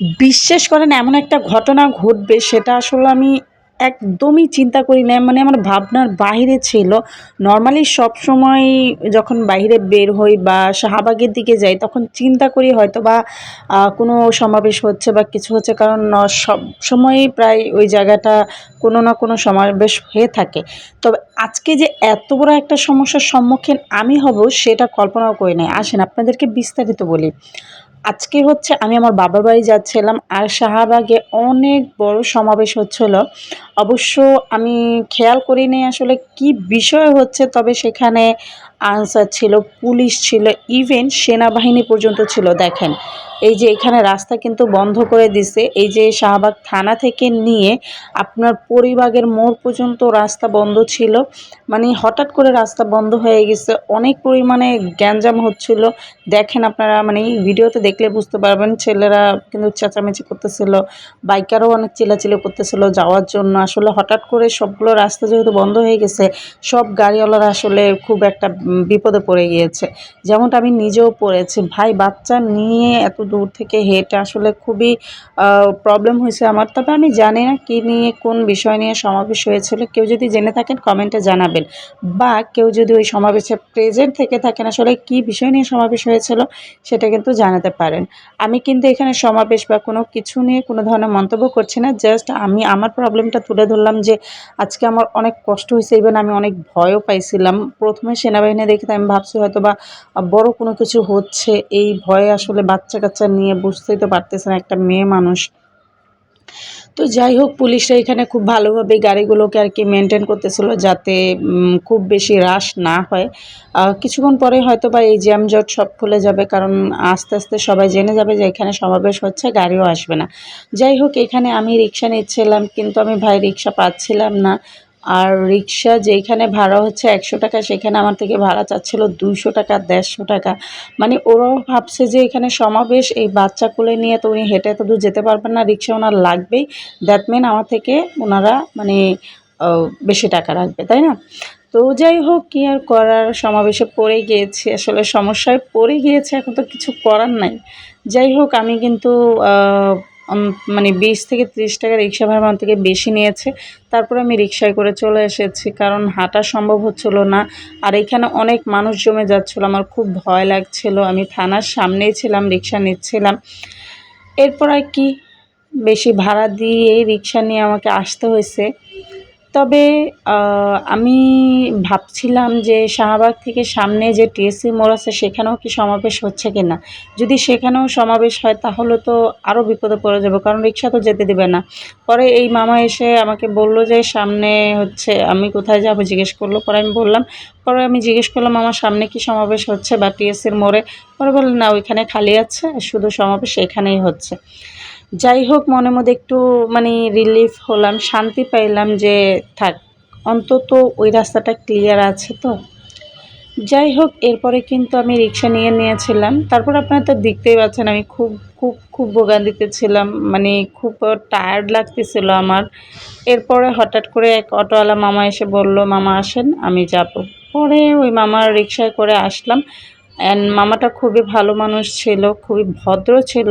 বিশ্বাস করেন, এমন একটা ঘটনা ঘটবে, সেটা আসলে আমি একদমই চিন্তা করি না। মানে আমার ভাবনার বাইরে ছিল। নর্মালি সবসময় যখন বাইরে বের হই বা শাহবাগের দিকে যাই, তখন চিন্তা করি হয়তো বা কোনো সমাবেশ হচ্ছে বা কিছু হচ্ছে। কারণ সব সময়ই প্রায় ওই জায়গাটা কোনো না কোনো সমাবেশ হয়ে থাকে। তবে আজকে যে এত বড় একটা সমস্যার সম্মুখীন আমি হব, সেটা কল্পনাও করি নাই। আসেন, আপনাদেরকে বিস্তারিত বলি। আজকে হচ্ছে আমি আমার বাবার বাড়ি যাচ্ছিলাম আর শাহবাগে অনেক বড় সমাবেশ হচ্ছিল। অবশ্য আমি খেয়াল করিনি আসলে কি বিষয় হচ্ছে, তবে সেখানে আনসার ছিল, পুলিশ ছিল ইভেন সেনাবাহিনী পর্যন্ত ছিল। দেখেন এই যে এখানে রাস্তা কিন্তু বন্ধ করে দিছে। এই যে শাহবাগ থানা থেকে নিয়ে আপনার পরিবাগের মোড় পর্যন্ত রাস্তা বন্ধ ছিল। মানে হঠাৎ করে রাস্তা বন্ধ হয়ে গেছে। অনেক পরিমাণে গ্যাঞ্জাম হচ্ছিল। দেখেন আপনারা মানে ভিডিওতে দেখলে বুঝতে পারবেন, ছেলেরা কিন্তু চেঁচামেচি করতেছিল, বাইকারও অনেক চিল্লাচিল্লি করতেছিল যাওয়ার জন্য। আসলে হঠাৎ করে সবগুলো রাস্তা যেহেতু বন্ধ হয়ে গেছে, সব গাড়িওয়ালারা আসলে খুব একটা বিপদে পড়ে গিয়েছে। যেমনটা আমি নিজেও পড়েছি, ভাই, বাচ্চা নিয়ে এত দূর থেকে হেঁটে আসলে খুবই প্রবলেম হয়েছে আমার। তবে আমি জানি না কী নিয়ে, কোন বিষয় নিয়ে সমাবেশ হয়েছিল। কেউ যদি জেনে থাকেন কমেন্টে জানাবেন। বা কেউ যদি ওই সমাবেশে প্রেজেন্ট থেকে থাকেন, আসলে কী বিষয় নিয়ে সমাবেশ হয়েছিল, সেটা কিন্তু জানাতে পারেন। আমি কিন্তু এখানে সমাবেশ বা কোনো কিছু নিয়ে কোনো ধরনের মন্তব্য করছি না। জাস্ট আমি আমার প্রবলেমটা তুলে ধরলাম যে, আজকে আমার অনেক কষ্ট হয়েছে ইভেন আমি অনেক ভয়ও পাইছিলাম। প্রথমে সেনাবাহিনী দেখে আমি ভাবছি হয়তো বা বড় কোনো কিছু হচ্ছে। এই ভয়ে আসলে বাচ্চা কাচ্চা নিয়ে বুঝতেই তো পারতেছে না, একটা মেয়ে মানুষ। তো যাই হোক, পুলিশরা এখানে খুব ভালোভাবে গাড়িগুলোকে আর কি মেনটেন করতেছিল যাতে খুব বেশি রাশ না হয়। কিছুক্ষণ পরে হয়তো বা এই জ্যামজট সব খুলে যাবে, কারণ আস্তে আস্তে সবাই জেনে যাবে যে এখানে সমাবেশ হচ্ছে, গাড়িও আসবে না। যাই হোক, এখানে আমি রিক্সা নিচ্ছিলাম, কিন্তু আমি ভাই রিক্সা পাচ্ছিলাম না। আর রিক্সা যেখানে ভাড়া হচ্ছে একশো টাকা, সেখানে আমার থেকে ভাড়া চাচ্ছিল দুইশো টাকা, দেড়শো টাকা। মানে ওরাও ভাবছে যে এখানে সমাবেশ, এই বাচ্চা কোলে নিয়ে তো উনি হেঁটে এত দূর যেতে পারবেন না, রিক্সা ওনার লাগবেই। দ্যাট মিন আমার থেকে ওনারা মানে বেশি টাকা রাখবে, তাই না? তো যাই হোক, কী আর করার, সমাবেশে পড়ে গিয়েছি। আসলে সমস্যায় পড়ে গিয়েছে, এখন তো কিছু করার নাই। যাই হোক, আমি কিন্তু মানে বিশ থেকে ত্রিশ টাকা রিক্সা ভাড়া আমার থেকে বেশি নিয়েছে। তারপরে আমি রিক্সায় করে চলে এসেছি, কারণ হাঁটা সম্ভব হচ্ছিল না। আর এখানে অনেক মানুষ জমে যাচ্ছিল, আমার খুব ভয় লাগছিল। আমি থানার সামনেই ছিলাম, রিক্সা নিচ্ছিলাম। এরপর আর কি, বেশি ভাড়া দিয়ে রিক্সা নিয়ে আমাকে আসতে হয়েছে। তবে আমি ভাবছিলাম যে শাহবাগ থেকে সামনে যে টিএসসি মোড় আছে সেখানেও কি সমাবেশ হচ্ছে কি না যদি সেখানেও সমাবেশ হয় তাহলে তো আরও বিপদে পড়ে যাব, কারণ রিক্সা তো যেতে দেবে না। পরে এই মামা এসে আমাকে বলল যে সামনে হচ্ছে, আমি কোথায় যাব জিজ্ঞেস করল, পরে আমি বললাম, পরে আমি জিজ্ঞেস করলাম আমার সামনে কি সমাবেশ হচ্ছে বা টিএসসির মোড়ে? পরে বললেন না, ওইখানে খালি আছে, শুধু সমাবেশ এখানেই হচ্ছে। যাই হোক মনের মধ্যে একটু মানে রিলিফ হলাম, শান্তি পাইলাম যে, থাক, অন্তত ওই রাস্তাটা ক্লিয়ার আছে তো। যাই হোক এরপরে কিন্তু আমি রিক্সা নিয়ে নিয়েছিলাম। তারপর আপনারা তো দেখতেই পাচ্ছেন, আমি খুব খুব খুব ভোগান্তিতে ছিলাম মানে খুব টায়ার্ড লাগতেছিল আমার। এরপরে হঠাৎ করে এক অটোওয়ালা মামা এসে বলল, মামা আসেন, আমি যাব। পরে ওই মামার রিক্সায় করে আসলাম। অ্যান্ড মামাটা খুবই ভালো মানুষ ছিল, খুবই ভদ্র ছিল।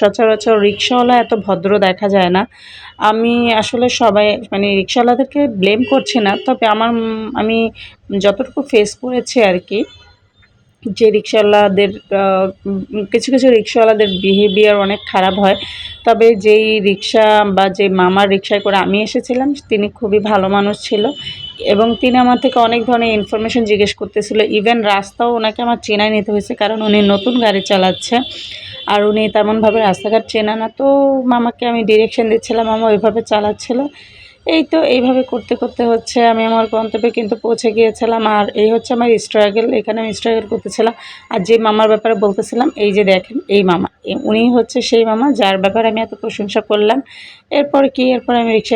সচরাচর রিক্সাওয়ালা এত ভদ্র দেখা যায় না। আমি আসলে সবাই মানে রিক্সাওয়ালাদেরকে ব্লেম করছি না। তবে আমার, আমি যতটুকু ফেস করেছি আর কি যে রিক্সাওয়ালাদের কিছু কিছু রিক্সাওয়ালাদের বিহেভিয়ার অনেক খারাপ হয়। তবে যেই রিক্সা বা যে মামার রিক্সায় করে আমি এসেছিলাম, তিনি খুবই ভালো মানুষ ছিল এবং তিনি আমার থেকে অনেক ধরনের ইনফরমেশন জিজ্ঞেস করতেছিল। ইভেন রাস্তাও ওনাকে আমার চেনায় নিতে হয়েছে কারণ উনি নতুন গাড়ি চালাচ্ছে আর উনি তেমনভাবে রাস্তাঘাট চেনা না। তো মামাকে আমি ডিরেকশন দিচ্ছিলাম, মামা ওইভাবে চালাচ্ছিল। এই তো এইভাবে করতে করতে হচ্ছে, আমি আমার গন্তব্যে কিন্তু পৌঁছে গিয়েছিলাম। আর এই হচ্ছে আমার স্ট্রাগল এখানে আমি স্ট্রাগল করতেছিলাম। আর যে মামার ব্যাপারে বলতেছিলাম, এই যে দেখেন, এই মামা উনি হচ্ছে সেই মামা, যার ব্যাপারে আমি এত প্রশংসা করলাম। এরপর কি, এরপর আমি রিক্সা